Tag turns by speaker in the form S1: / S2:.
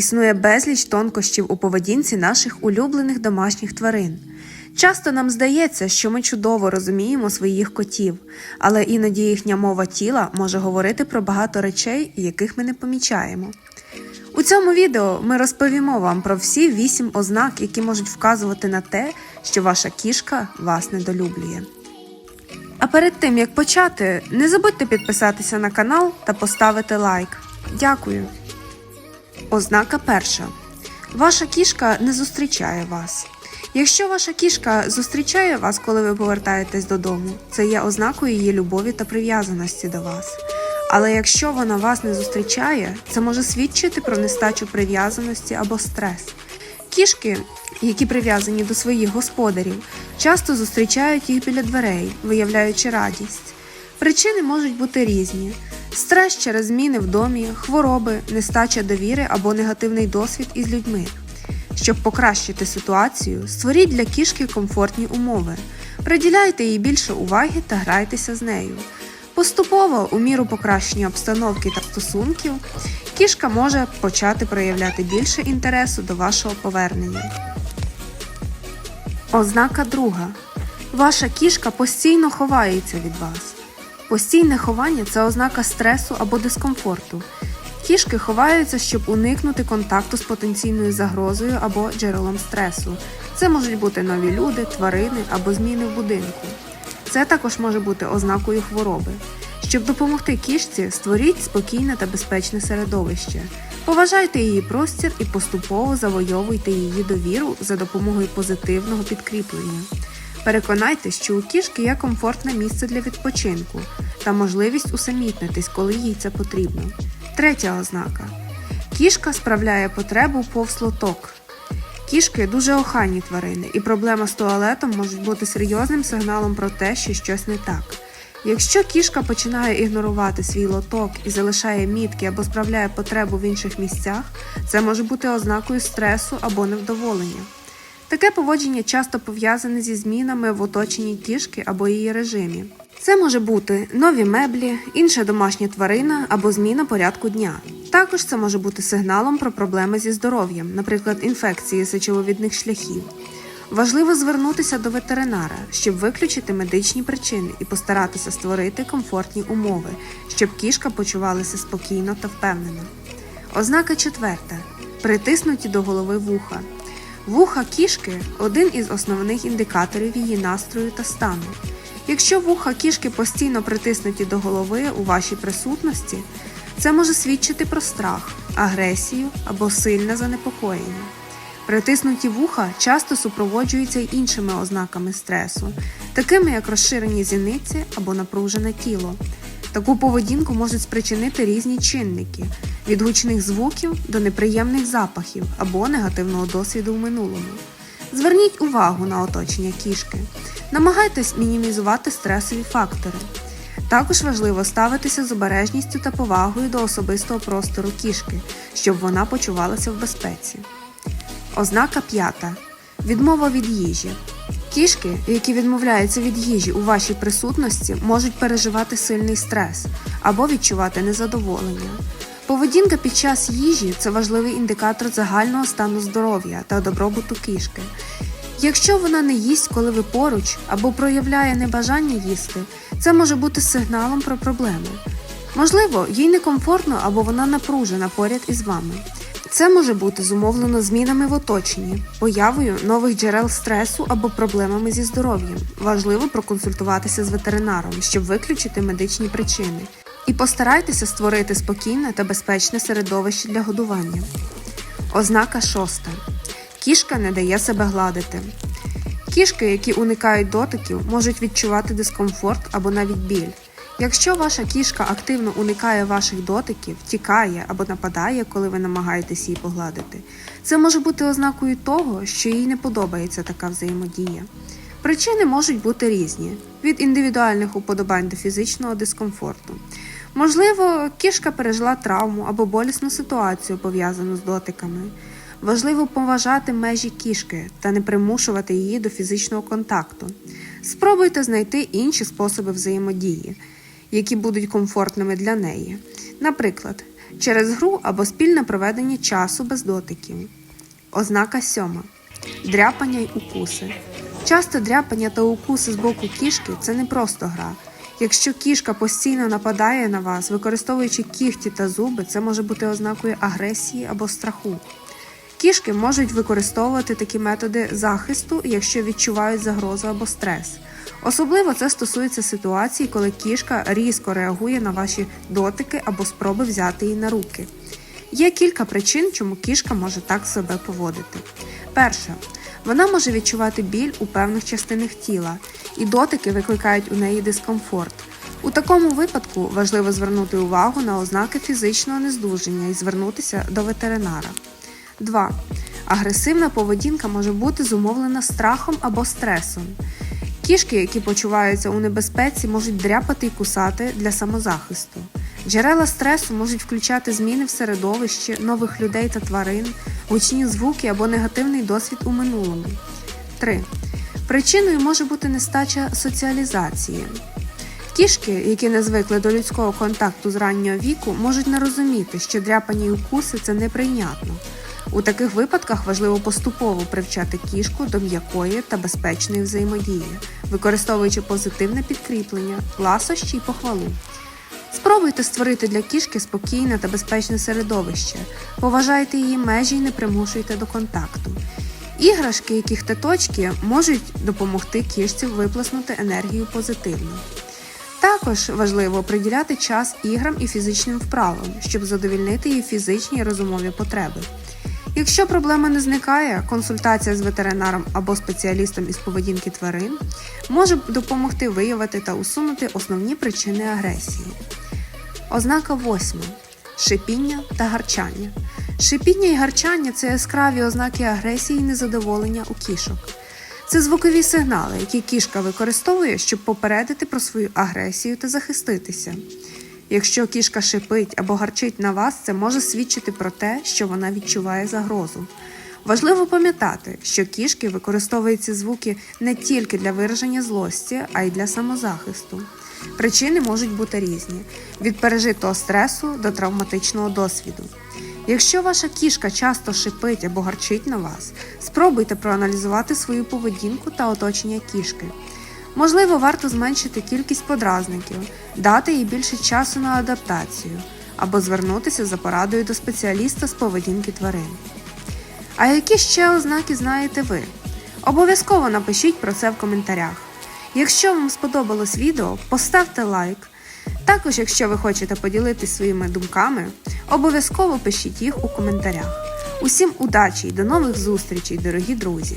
S1: Існує безліч тонкощів у поведінці наших улюблених домашніх тварин. Часто нам здається, що ми чудово розуміємо своїх котів, але іноді їхня мова тіла може говорити про багато речей, яких ми не помічаємо. У цьому відео ми розповімо вам про всі вісім ознак, які можуть вказувати на те, що ваша кішка вас недолюблює. А перед тим як почати, не забудьте підписатися на канал та поставити лайк. Дякую. Ознака перша. Ваша кішка не зустрічає вас. Якщо ваша кішка зустрічає вас, коли ви повертаєтесь додому, це є ознакою її любові та прив'язаності до вас. Але якщо вона вас не зустрічає, це може свідчити про нестачу прив'язаності або стрес. Кішки, які прив'язані до своїх господарів, часто зустрічають їх біля дверей, виявляючи радість. Причини можуть бути різні: стрес через зміни в домі, хвороби, нестача довіри або негативний досвід із людьми. Щоб покращити ситуацію, створіть для кішки комфортні умови, приділяйте їй більше уваги та грайтеся з нею. Поступово, у міру покращення обстановки та стосунків, кішка може почати проявляти більше інтересу до вашого повернення. Ознака друга. Ваша кішка постійно ховається від вас. Постійне ховання це ознака стресу або дискомфорту. Кішки ховаються, щоб уникнути контакту з потенційною загрозою або джерелом стресу. Це можуть бути нові люди, тварини або зміни в будинку. Це також може бути ознакою хвороби. Щоб допомогти кішці, створіть спокійне та безпечне середовище. Поважайте її простір і поступово завойовуйте її довіру за допомогою позитивного підкріплення. Переконайтесь, що у кішки є комфортне місце для відпочинку та можливість усамітнитись, коли їй це потрібно. Третя ознака: кішка справляє потребу повз лоток. Кішки дуже охайні тварини, і проблема з туалетом може бути серйозним сигналом про те, що щось не так. Якщо кішка починає ігнорувати свій лоток і залишає мітки або справляє потребу в інших місцях, це може бути ознакою стресу або невдоволення. Таке поводження часто пов'язане зі змінами в оточенні кішки або її режимі. Це може бути нові меблі, інша домашня тварина або зміна порядку дня. Також це може бути сигналом про проблеми зі здоров'ям, наприклад, інфекції сечововідних шляхів. Важливо звернутися до ветеринара, щоб виключити медичні причини і постаратися створити комфортні умови, щоб кішка почувалася спокійно та впевнено. Ознака четверта: притиснуті до голови вуха. Вуха кішки один із основних індикаторів її настрою та стану. Якщо вуха кішки постійно притиснуті до голови у вашій присутності, це може свідчити про страх, агресію або сильне занепокоєння. Притиснуті вуха часто супроводжуються й іншими ознаками стресу, такими як розширені зіниці або напружене тіло. Таку поведінку можуть спричинити різні чинники від гучних звуків до неприємних запахів або негативного досвіду в минулому. Зверніть увагу на оточення кішки. Намагайтесь мінімізувати стресові фактори. Також важливо ставитися з обережністю та повагою до особистого простору кішки, щоб вона почувалася в безпеці. Ознака п'ята. Відмова від їжі. Кішки, які відмовляються від їжі у вашій присутності, можуть переживати сильний стрес або відчувати незадоволення. Поведінка під час їжі це важливий індикатор загального стану здоров'я та добробуту кішки. Якщо вона не їсть, коли ви поруч, або проявляє небажання їсти, це може бути сигналом про проблеми. Можливо, їй некомфортно або вона напружена поряд із вами. Це може бути зумовлено змінами в оточенні, появою нових джерел стресу або проблемами зі здоров'ям. Важливо проконсультуватися з ветеринаром, щоб виключити медичні причини. І постарайтеся створити спокійне та безпечне середовище для годування. Ознака шоста. Кішка не дає себе гладити. Кішки, які уникають дотиків, можуть відчувати дискомфорт або навіть біль. Якщо ваша кішка активно уникає ваших дотиків, тікає або нападає, коли ви намагаєтесь її погладити, це може бути ознакою того, що їй не подобається така взаємодія. Причини можуть бути різні: від індивідуальних уподобань до фізичного дискомфорту. Можливо, кішка пережила травму або болісну ситуацію, пов'язану з дотиками. Важливо поважати межі кішки та не примушувати її до фізичного контакту. Спробуйте знайти інші способи взаємодії, які будуть комфортними для неї. Наприклад, через гру або спільне проведення часу без дотиків. Ознака сьома дряпання й укуси. Часто дряпання та укуси з боку кішки це не просто гра. Якщо кішка постійно нападає на вас, використовуючи кігті та зуби, це може бути ознакою агресії або страху. Кішки можуть використовувати такі методи захисту, якщо відчувають загрозу або стрес. Особливо це стосується ситуацій, коли кішка різко реагує на ваші дотики або спроби взяти її на руки. Є кілька причин, чому кішка може так себе поводити. Перша, вона може відчувати біль у певних частинах тіла, і дотики викликають у неї дискомфорт. У такому випадку важливо звернути увагу на ознаки фізичного нездужання і звернутися до ветеринара. 2. Агресивна поведінка може бути зумовлена страхом або стресом. Кішки, які почуваються у небезпеці, можуть дряпати і кусати для самозахисту. Джерела стресу можуть включати зміни в середовищі, нових людей та тварин, гучні звуки або негативний досвід у минулому. 3. Причиною може бути нестача соціалізації. Кішки, які не звикли до людського контакту з раннього віку, можуть не розуміти, що дряпані й укуси це неприйнятно. У таких випадках важливо поступово привчати кішку до м'якої та безпечної взаємодії, використовуючи позитивне підкріплення, ласощі й похвалу. Спробуйте створити для кішки спокійне та безпечне середовище, поважайте її межі і не примушуйте до контакту. Іграшки, які хтеточки, можуть допомогти кішці виплеснути енергію позитивно. Також важливо приділяти час іграм і фізичним вправам, щоб задовільнити її фізичні і розумові потреби. Якщо проблема не зникає, консультація з ветеринаром або спеціалістом із поведінки тварин може допомогти виявити та усунути основні причини агресії. Ознака восьма шипіння та гарчання. Шипіння і гарчання це яскраві ознаки агресії і незадоволення у кішок. Це звукові сигнали, які кішка використовує, щоб попередити про свою агресію та захиститися. Якщо кішка шипить або гарчить на вас, це може свідчити про те, що вона відчуває загрозу. Важливо пам'ятати, що кішки використовують ці звуки не тільки для вираження злості, а й для самозахисту. Причини можуть бути різні: від пережитого стресу до травматичного досвіду. Якщо ваша кішка часто шипить або гарчить на вас, спробуйте проаналізувати свою поведінку та оточення кішки. Можливо, варто зменшити кількість подразників, дати їй більше часу на адаптацію або звернутися за порадою до спеціаліста з поведінки тварин. А які ще ознаки знаєте ви? Обов'язково напишіть про це в коментарях. Якщо вам сподобалось відео, поставте лайк. Також, якщо ви хочете поділитися своїми думками, обов'язково пишіть їх у коментарях. Усім удачі і до нових зустрічей, дорогі друзі!